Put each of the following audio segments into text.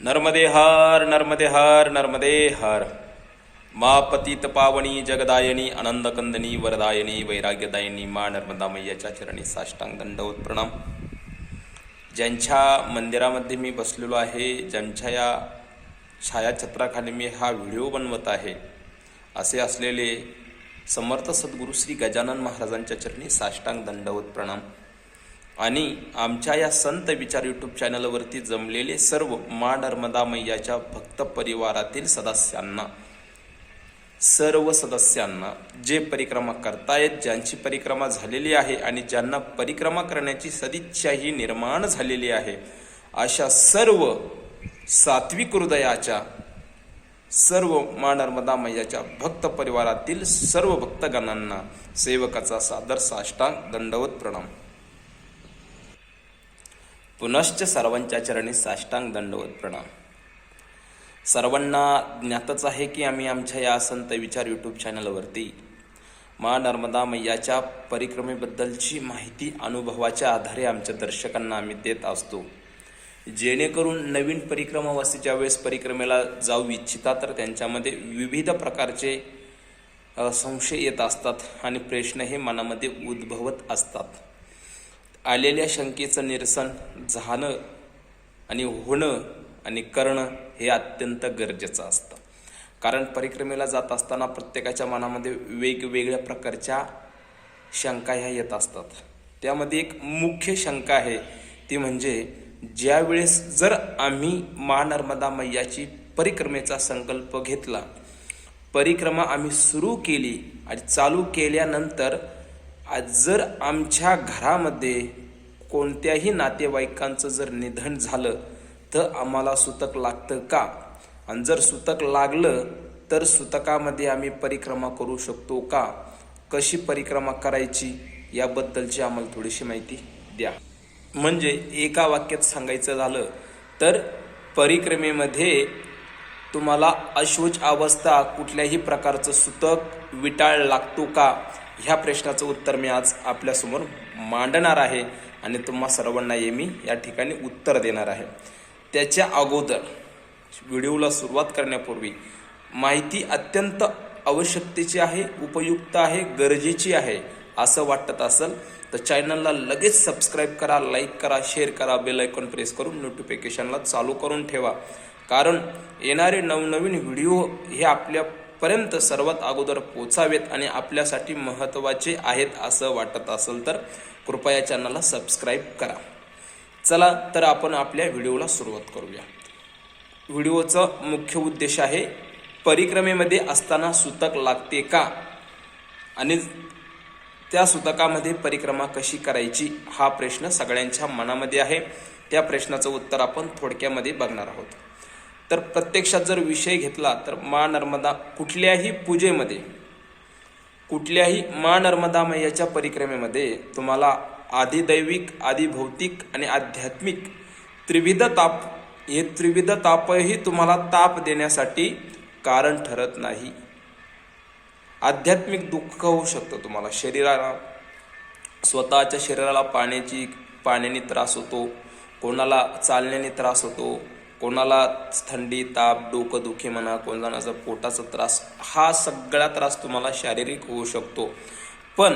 नर्मदे हर नर्मदे हर नर्मदे हर मा पतित पावणी जगदायनी आनंदकंदनी वरदायनी वैराग्यदायिनी मा नर्मदा मैयाच्या चरणी साष्टांग दंडवत प्रणाम। ज्यांच्या मंदिरामध्ये मी बसलेलो आहे ज्यांच्या या छायाचित्राखाली मी हा व्हिडिओ बनवत आहे असे असलेले समर्थ सद्गुरू श्री गजानन महाराजांच्या चरणी साष्टांग दंडवत प्रणाम। आणि आमच्या या संत विचार यूट्यूब चॅनलवरती जमलेले सर्व मा नर्मदा मैयाच्या भक्त परिवारातील सदस्यांना सर्व सदस्यांना जे परिक्रमा करतायत ज्यांची परिक्रमा झालेली आहे आणि ज्यांना परिक्रमा करण्याची सदिच्छाही निर्माण झालेली आहे अशा सर्व सात्विक हृदयाच्या सर्व मा नर्मदा मैयाच्या भक्त परिवारातील सर्व भक्तगणांना सेवकाचा सादर साष्टांग दंडवत प्रणाम. पुनश्च सर्वांच्या चरणी साष्टांग दंडवत प्रणाम. सर्वांना ज्ञातच आहे की आम्ही आमच्या या संत विचार यूट्यूब चॅनलवरती मा नर्मदा मैयाच्या परिक्रमेबद्दलची माहिती अनुभवाच्या आधारे आमच्या दर्शकांना आम्ही देत असतो. जेणेकरून नवीन परिक्रमावासी ज्यावेळेस परिक्रमेला जाऊ इच्छिता तर त्यांच्यामध्ये विविध प्रकारचे संशय येत असतात आणि प्रश्न हे मनामध्ये उद्भवत असतात. आलेल्या शंकेचं निरसन झालं आणि होणं आणि करणं हे अत्यंत गरजेचं असतं. कारण परिक्रमेला जात असताना प्रत्येकाच्या मनामध्ये वेगवेगळ्या प्रकारच्या शंका ह्या येत असतात. त्यामध्ये एक मुख्य शंका आहे ती म्हणजे ज्यावेळेस जर आम्ही मा नर्मदा मैयाची परिक्रमेचा संकल्प घेतला परिक्रमा आम्ही सुरू केली आणि चालू केल्यानंतर जर आमच्या घरामध्ये कोणत्याही नातेवाईकांचं जर निधन झालं तर आम्हाला सुतक लागतं का? आणि जर सुतक लागलं तर सुतकामध्ये आम्ही परिक्रमा करू शकतो का? कशी परिक्रमा करायची? याबद्दलची आम्हाला थोडीशी माहिती द्या. म्हणजे एका वाक्यात सांगायचं झालं तर परिक्रमेमध्ये तुम्हाला अशोच अवस्था कुठल्याही प्रकारचं सुतक विटाळ लागतो का? ह्या प्रश्नाचं उत्तर मी आज आपल्यासमोर मांडणार आहे आणि तुम्हा सर्वांना हे मी या ठिकाणी उत्तर देणार आहे. त्याच्या अगोदर व्हिडिओला सुरुवात करण्यापूर्वी माहिती अत्यंत आवश्यकतेची आहे उपयुक्त आहे गरजेची आहे असं वाटत असेल तर चॅनलला लगेच सबस्क्राईब करा लाईक करा शेअर करा बेल आयकॉन प्रेस करून नोटिफिकेशनला चालू करून ठेवा. कारण येणारे नवनवीन व्हिडिओ हे आपल्या पर्यंत सर्वात अगोदर पोचावेत आणि आपल्यासाठी महत्त्वाचे आहेत असं वाटत असेल तर कृपया चॅनलला सबस्क्राईब करा. चला तर आपण आपल्या व्हिडिओला सुरुवात करूया. व्हिडिओचा मुख्य उद्देश आहे परिक्रमेमध्ये असताना सुतक लागते का? आणि त्या सुतकामध्ये परिक्रमा कशी करायची? हा प्रश्न सगळ्यांच्या मनामध्ये आहे. त्या प्रश्नाचं उत्तर आपण थोडक्यामध्ये बघणार आहोत. तर प्रत्यक्षात जर विषय घेतला तर मा नर्मदा कुठल्याही पूजेमध्ये कुठल्याही मा नर्मदा मैयाच्या परिक्रमेमध्ये तुम्हाला आधिदैविक आधिभौतिक आणि आध्यात्मिक त्रिविध ताप हे त्रिविध तापही तुम्हाला ताप देण्यासाठी कारण ठरत नाही. आध्यात्मिक दुःख होऊ शकतं तुम्हाला. शरीराला स्वतःच्या शरीराला पाण्याची पाण्याने त्रास होतो कोणाला चालण्याने त्रास होतो कोणाला थंडी ताप डोकं दुखी म्हणा कोणाचा पोटाचा त्रास हा सगळा त्रास तुम्हाला शारीरिक होऊ शकतो. पण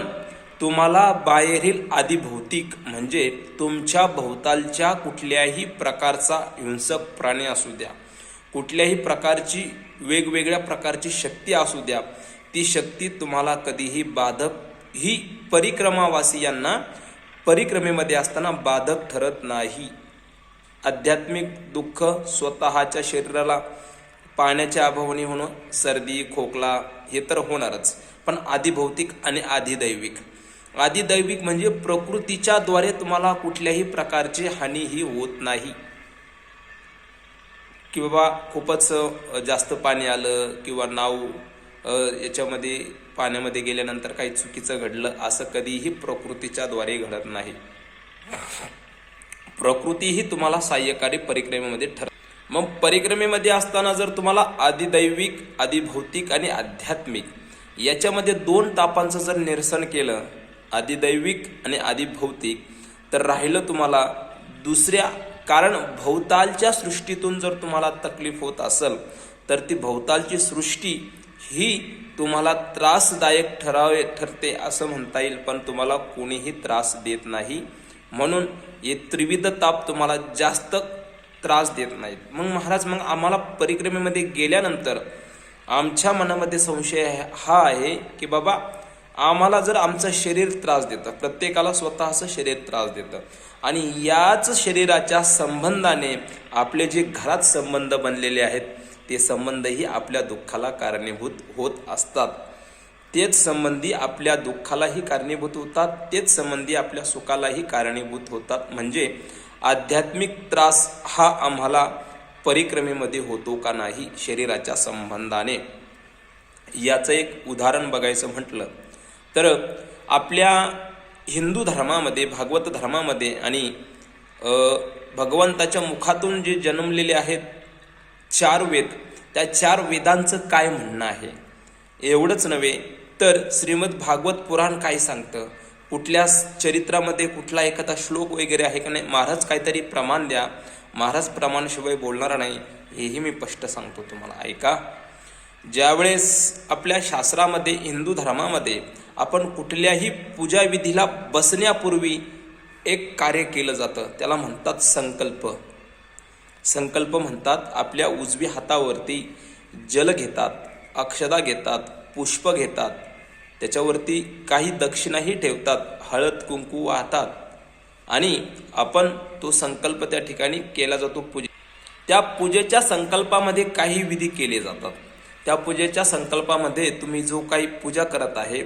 तुम्हाला बाहेरील आदिभौतिक म्हणजे तुमच्या भोवतालच्या कुठल्याही प्रकारचा हिंसक प्राणी असू द्या कुठल्याही प्रकारची वेगवेगळ्या प्रकारची शक्ती असू द्या ती शक्ती तुम्हाला कधीही बाधक ही परिक्रमावासियांना परिक्रमेमध्ये असताना बाधक ठरत नाही. आध्यात्मिक दुःख स्वतःच्या शरीराला पाण्याच्या अभावाने होणं सर्दी खोकला हे तर होणारच. पण आदिभौतिक आणि आधिदैविक आदिदैविक म्हणजे प्रकृतीच्या द्वारे तुम्हाला कुठल्याही प्रकारची हानीही होत नाही. की बाबा खूपच जास्त पाणी आलं किंवा नाव याच्यामध्ये पाण्यामध्ये गेल्यानंतर काही चुकीचं घडलं असं कधीही प्रकृतीच्या द्वारे घडत नाही. प्रकृती ही तुम्हाला सहाय्यकारी परिक्रमेमध्ये ठर मग परिक्रमेमध्ये असताना जर तुम्हाला आदिदैविक आदिभौतिक आणि आध्यात्मिक याच्यामध्ये दोन तापांचं जर निरसन केलं आदिदैविक आणि आदिभौतिक तर राहिलं तुम्हाला दुसऱ्या कारण भोवतालच्या सृष्टीतून जर तुम्हाला तकलीफ होत असेल तर ती भोवतालची सृष्टी ही तुम्हाला त्रासदायक ठरावे ठरते असं म्हणता येईल पण तुम्हाला कोणीही त्रास देत नाही. म्हणून हे त्रिविध ताप तुम्हाला जास्त त्रास देत नाहीत. मग महाराज मग आम्हाला परिक्रमेमध्ये गेल्यानंतर आमच्या मनामध्ये संशय हा आहे की बाबा आम्हाला जर आमचं शरीर त्रास देतं प्रत्येकाला स्वतःचं शरीर त्रास देतं आणि याच शरीराच्या संबंधाने आपले जे घरात संबंध बनलेले आहेत ते संबंधही आपल्या दुःखाला कारणीभूत होत असतात. तेच संबंधी आपल्या दुःखालाही कारणीभूत होतात तेच संबंधी आपल्या सुखालाही कारणीभूत होतात. म्हणजे आध्यात्मिक त्रास हा आम्हाला परिक्रमेमध्ये होतो का नाही शरीराच्या संबंधाने. याचं एक उदाहरण बघायचं म्हटलं तर आपल्या हिंदू धर्मामध्ये भागवत धर्मामध्ये आणि भगवंताच्या मुखातून जे जन्मलेले आहेत चार वेद त्या चार वेदांचं काय म्हणणं आहे? एवढंच नव्हे तर श्रीमद भागवत पुराण काय सांगतं? कुठल्या चरित्रामध्ये कुठला एखादा श्लोक वगैरे आहे का नाही? महाराज काहीतरी प्रमाण द्या. महाराज प्रमाणाशिवाय बोलणार नाही. हेही मी स्पष्ट सांगतो तुम्हाला. ऐका. ज्यावेळेस आपल्या शास्त्रामध्ये हिंदू धर्मामध्ये आपण कुठल्याही पूजाविधीला बसण्यापूर्वी एक कार्य केलं जातं त्याला म्हणतात संकल्प. संकल्प म्हणतात आपल्या उजवी हातावरती जल घेतात अक्षदा घेतात पुष्प घेतात. त्याच्यावरती काही दक्षिणाही ठेवतात हळद कुंकू वाहतात. आणि आपण तो संकल्प त्या ठिकाणी केला जातो पूजे. त्या पूजेच्या संकल्पामध्ये काही विधी केले जातात. त्या पूजेच्या संकल्पामध्ये तुम्ही जो काही पूजा करत आहे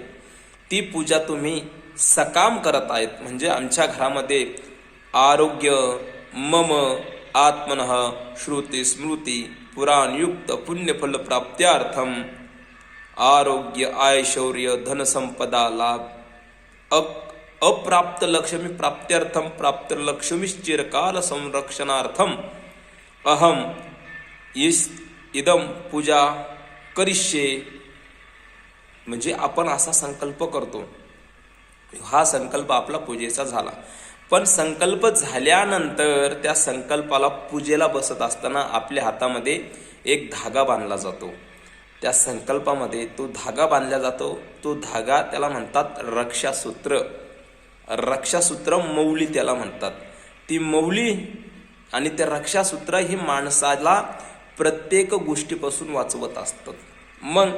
ती पूजा तुम्ही सकाम करत आहेत. म्हणजे आमच्या घरामध्ये आरोग्य मम आत्मन श्रुती स्मृती पुराणयुक्त पुण्यफल प्राप्त्यार्थम आरोग्य ऐश्वर्य धनसंपदा लाभ. अप अप्राप्त लक्ष्मी प्राप्त्यर्थम प्राप्त लक्ष्मी चिरकाल संरक्षणार्थम अहम इस इदम पूजा करिष्ये. म्हणजे आपण असा संकल्प करतो. हा संकल्प आपला पूजेचा झाला. पण संकल्प झाल्यानंतर त्या संकल्पाला पूजेला बसत असताना आपल्या हातामध्ये एक धागा बांधला जातो. त्या संकल्पामध्ये तो धागा बांधला जातो. तो धागा त्याला म्हणतात रक्षासूत्र. रक्षासूत्र मौली त्याला म्हणतात. ती मौली आणि त्या रक्षासूत्र ही माणसाला प्रत्येक गोष्टीपासून वाचवत असतात मग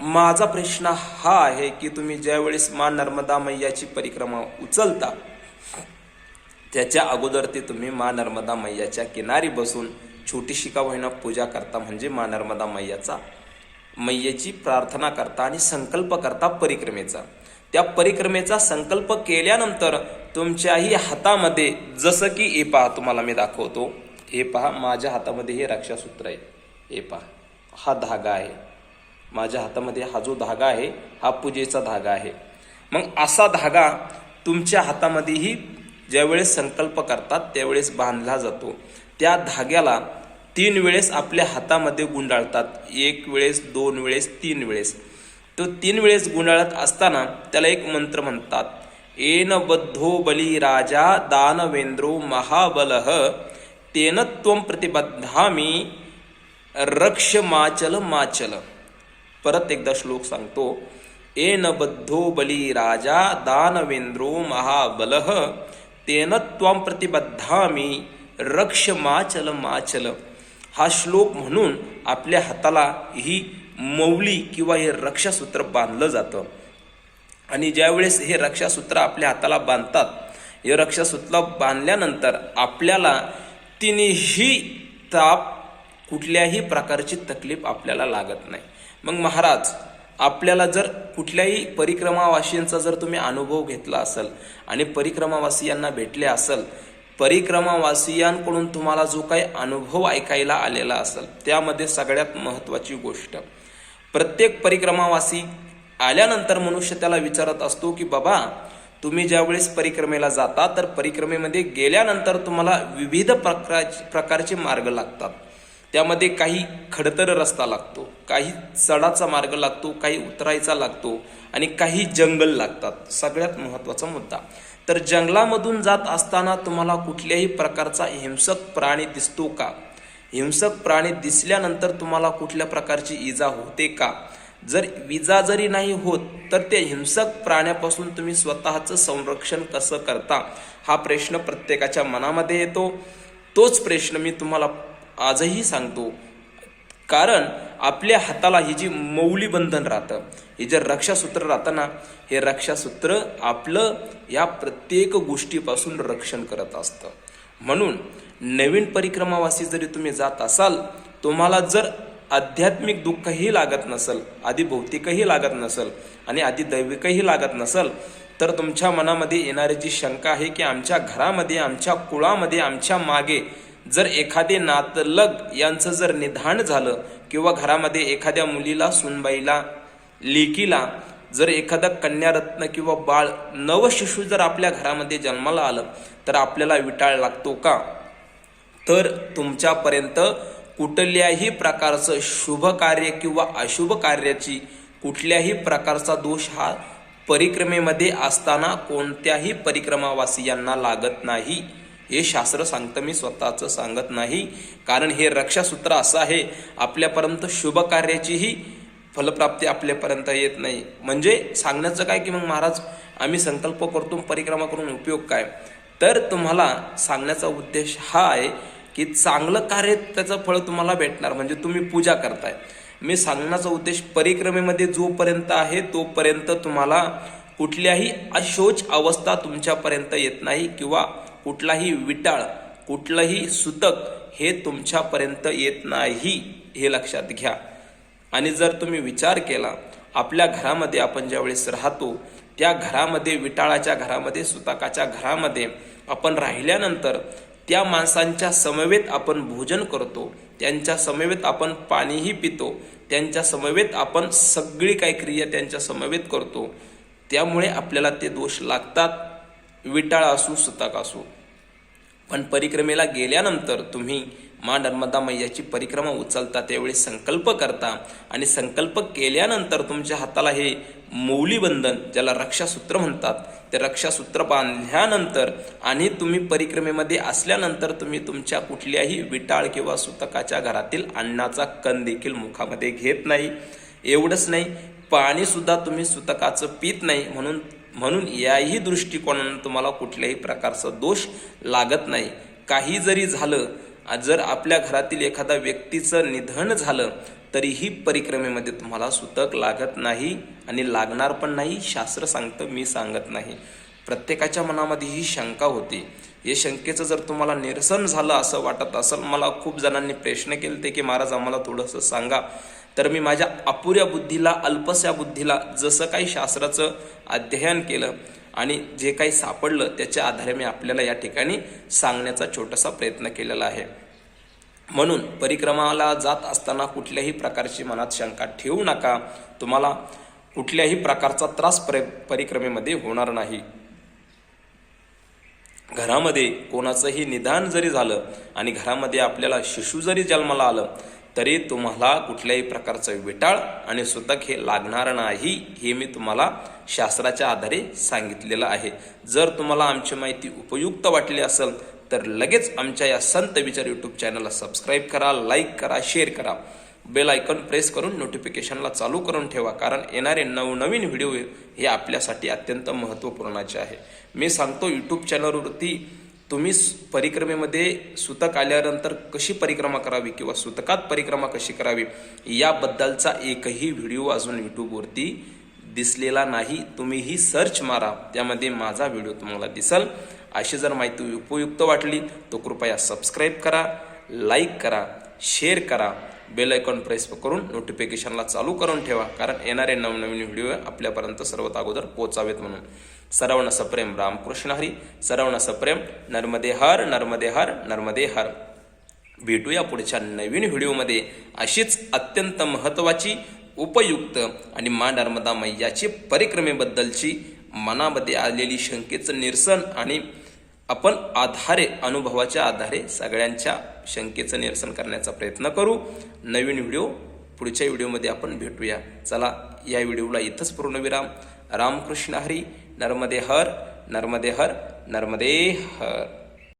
माझा प्रश्न हा आहे की तुम्ही ज्यावेळेस मा नर्मदा मैयाची परिक्रमा उचलता त्याच्या अगोदर ते तुम्ही मा नर्मदा मैयाच्या किनारी बसून छोटीशी का होईना पूजा करता म्हणजे मा नर्मदा मैयाचा मैयेची प्रार्थना करता आणि संकल्प करता परिक्रमेचा. त्या परिक्रमेचा संकल्प केल्यानंतर तुमच्याही हातामध्ये जसं की हे पहा तुम्हाला मी दाखवतो. हे पहा माझ्या हातामध्ये हे रक्षासूत्र आहे. हे पहा हा धागा आहे. माझ्या हातामध्ये हा जो धागा आहे हा पूजेचा धागा आहे. मग असा धागा तुमच्या हातामध्येही ज्यावेळेस संकल्प करतात त्यावेळेस बांधला जातो. त्या धाग्याला तीन वेळेस आपल्या हातामध्ये गुंडाळतात. एक वेळेस दोन वेळेस तीन वेळेस. तो तीन वेळेस गुंडाळत असताना त्याला एक मंत्र म्हणतात. एन बद्धो बली राजा दानवेंद्रो महाबलः. तेन त्वं प्रतिबद्धामी रक्ष माचल माचल. परत एकदा श्लोक सांगतो. एन बद्धो बली राजा दानवेंद्रो महाबलः. तेन त्वां प्रतिबद्धामी रक्ष माचल माचल. हा श्लोक म्हणून आपल्या हाताला ही मौली किंवा हे रक्षासूत्र बांधलं जातं. आणि ज्यावेळेस हे रक्षासूत्र आपल्या हाताला बांधतात हे रक्षासूत्र बांधल्यानंतर आपल्याला तिन्ही ताप कुठल्याही प्रकारची तकलीफ आपल्याला लागत नाही. मग महाराज आपल्याला जर कुठल्याही परिक्रमावासीयांचा जर तुम्ही अनुभव घेतला असेल आणि परिक्रमावासियांना भेटले असेल परिक्रमावासियांकडून तुम्हाला जो काही अनुभव ऐकायला आलेला असेल त्यामध्ये सगळ्यात महत्त्वाची गोष्ट. प्रत्येक परिक्रमावासी आल्यानंतर मनुष्य त्याला विचारत असतो की बाबा तुम्ही ज्यावेळेस परिक्रमेला जाता तर परिक्रमेमध्ये गेल्यानंतर तुम्हाला विविध प्रकार प्रकारचे मार्ग लागतात. त्यामध्ये काही खडतर रस्ता लागतो काही चढाचा मार्ग लागतो काही उतरायचा लागतो आणि काही जंगल लागतात. सगळ्यात महत्त्वाचा मुद्दा. तर जंगलामधून जात असताना तुम्हाला कुठल्याही प्रकारचा हिंसक प्राणी दिसतो का? हिंसक प्राणी दिसल्यानंतर तुम्हाला कुठल्या प्रकारची इजा होते का? जर विजा जरी नाही होत तर त्या हिंसक प्राण्यापासून तुम्ही स्वतःचं संरक्षण कसं करता? हा प्रश्न प्रत्येकाच्या मनामध्ये येतो. तोच प्रश्न मी तुम्हाला आजही सांगतो. कारण आपल्या हाताला ही जी मौली बंधन राहतं हे जे रक्षासूत्र राहतं ना हे रक्षासूत्र आपलं या प्रत्येक गोष्टीपासून रक्षण करत असतं. म्हणून नवीन परिक्रमावासी जरी तुम्ही जात असाल तुम्हाला जर आध्यात्मिक दुःखही लागत नसल आधी भौतिकही लागत नसल आणि आधी दैविकही लागत नसल तर तुमच्या मनामध्ये येणारी जी शंका आहे की आमच्या घरामध्ये आमच्या कुळामध्ये आमच्या मागे जर एखादे नातलग यांचं जर निधान झालं किंवा घरामध्ये एखाद्या मुलीला सुनबाईला लेकीला जर एखादा कन्यारत्न किंवा बाळ नवशिशू जर आपल्या घरामध्ये जन्माला आलं तर आपल्याला विटाळ लागतो का? तर तुमच्यापर्यंत कुठल्याही प्रकारचं शुभ कार्य किंवा अशुभ कार्याची कुठल्याही प्रकारचा दोष हा परिक्रमेमध्ये असताना कोणत्याही परिक्रमावासियांना लागत नाही. हे शास्त्र सांगतं मी स्वतःचं सांगत नाही. कारण हे रक्षासूत्र असं आहे आपल्यापर्यंत शुभ कार्याचीही फलप्राप्ती आपल्यापर्यंत येत नाही. म्हणजे सांगण्याचं काय की मग महाराज आम्ही संकल्प करतो परिक्रमा करून उपयोग काय? तर तुम्हाला सांगण्याचा उद्देश हा आहे की चांगलं कार्य त्याचं फळ तुम्हाला भेटणार. म्हणजे तुम्ही पूजा करताय. मी सांगण्याचा उद्देश परिक्रमेमध्ये जोपर्यंत आहे तोपर्यंत तुम्हाला कुठल्याही अशोच अवस्था तुमच्यापर्यंत येत नाही किंवा कुठलाही विटाळ कुठलंही सुतक हे तुमच्यापर्यंत येत नाही हे लक्षात घ्या. आणि जर तुम्ही विचार केला आपल्या घरामध्ये आपण ज्यावेळेस राहतो त्या घरामध्ये विटाळाच्या घरामध्ये सुताकाच्या घरामध्ये आपण राहिल्यानंतर त्या माणसांच्या समवेत आपण भोजन करतो त्यांच्या समवेत आपण पाणीही पितो त्यांच्या समवेत आपण सगळी काही क्रिया त्यांच्या समवेत करतो त्यामुळे आपल्याला ते दोष लागतात. विटाळ असू सुताक असू पण परिक्रमेला गेल्यानंतर तुम्ही मा नर्मदा मैयाची परिक्रमा उचलता त्यावेळी संकल्प करता आणि संकल्प केल्यानंतर तुमच्या हाताला हे मौलीबंधन ज्याला रक्षासूत्र म्हणतात ते रक्षासूत्र बांधल्यानंतर आणि तुम्ही परिक्रमेमध्ये असल्यानंतर तुम्ही तुमच्या कुठल्याही विटाळ किंवा सुतकाच्या घरातील अन्नाचा कण देखील मुखामध्ये घेत नाही. एवढंच नाही पाणीसुद्धा तुम्ही सुतकाचं पित नाही म्हणून म्हणून याही दृष्टिकोनानं तुम्हाला कुठल्याही प्रकारचा दोष लागत नाही. काही जरी झालं जर आपल्या घरातील एखाद्या व्यक्तीचं निधन झालं तरीही परिक्रमेमध्ये तुम्हाला सुतक लागत नाही आणि लागणार पण नाही शास्त्र सांगतं मी सांगत नाही. प्रत्येकाच्या मनामध्ये ही शंका होती. या शंकेचं जर तुम्हाला निरसन झालं असं वाटत असेल मला खूप जणांनी प्रश्न केले ते की महाराज आम्हाला थोडंसं सांगा. तर मी माझ्या अपुऱ्या बुद्धीला अल्पस्या बुद्धीला जसं काही शास्त्राचं अध्ययन केलं आणि जे काही सापडलं त्याच्या आधारे मी आपल्याला या ठिकाणी सांगण्याचा छोटासा प्रयत्न केलेला आहे. म्हणून परिक्रमाला जात असताना कुठल्याही प्रकारची मनात शंका ठेवू नका. तुम्हाला कुठल्याही प्रकारचा त्रास पर परिक्रमेमध्ये होणार नाही. घरामध्ये कोणाचंही निदान जरी झालं आणि घरामध्ये आपल्याला शिशु जरी जन्माला आलं तरी तुम्हाला कुठल्याही प्रकारचं विटाळ आणि सुतक हे लागणार नाही हे मी तुम्हाला शास्त्राच्या आधारे सांगितलेलं आहे. जर तुम्हाला आमची माहिती उपयुक्त वाटली असेल तर लगेच आमच्या या संत विचार यूट्यूब चॅनलला सबस्क्राईब करा लाईक करा शेअर करा. बेल आयकॉन प्रेस करून नोटिफिकेशनला चालू करून ठेवा कारण येणारे नवनवीन व्हिडिओ हे आपल्यासाठी अत्यंत महत्त्वपूर्णाचे आहे. मी सांगतो यूट्यूब चॅनलवरती तुम्ही परिक्रमेमध्ये सुतक आल्यानंतर कशी परिक्रमा करावी किंवा सुतकात परिक्रमा कशी करावी याबद्दलचा एकही व्हिडिओ अजून यूट्यूबवरती दिसलेला नाही. तुम्हीही सर्च मारा. त्यामध्ये माझा व्हिडिओ तुम्हाला दिसल. अशी जर माहिती उपयुक्त वाटली तो कृपया सबस्क्राईब करा लाईक करा शेअर करा. बेल आयकॉन प्रेस करून नोटिफिकेशनला चालू करून ठेवा कारण येणारे नवनवीन व्हिडिओ आपल्यापर्यंत सर्वात अगोदर पोचावेत म्हणून. सर्वांना सप्रेम रामकृष्ण हरी सर्वांना सप्रेम नर्मदे हर नर्मदे हर नर्मदे हर भेटूया पुढच्या नवीन व्हिडिओमध्ये अशीच अत्यंत महत्त्वाची उपयुक्त आणि मा नर्मदा मैयाची परिक्रमेबद्दलची मनामध्ये आलेली शंकेचं निरसन आणि आपण आधारे अनुभवाच्या आधारे सगळ्यांच्या शंकेचं निरसन करण्याचा प्रयत्न करू नवीन व्हिडिओ पुढच्या व्हिडिओमध्ये आपण भेटूया चला या व्हिडिओला इथंच पूर्णविराम रामकृष्ण हरी नर्मदे हर नर्मदे हर नर्मदे हर।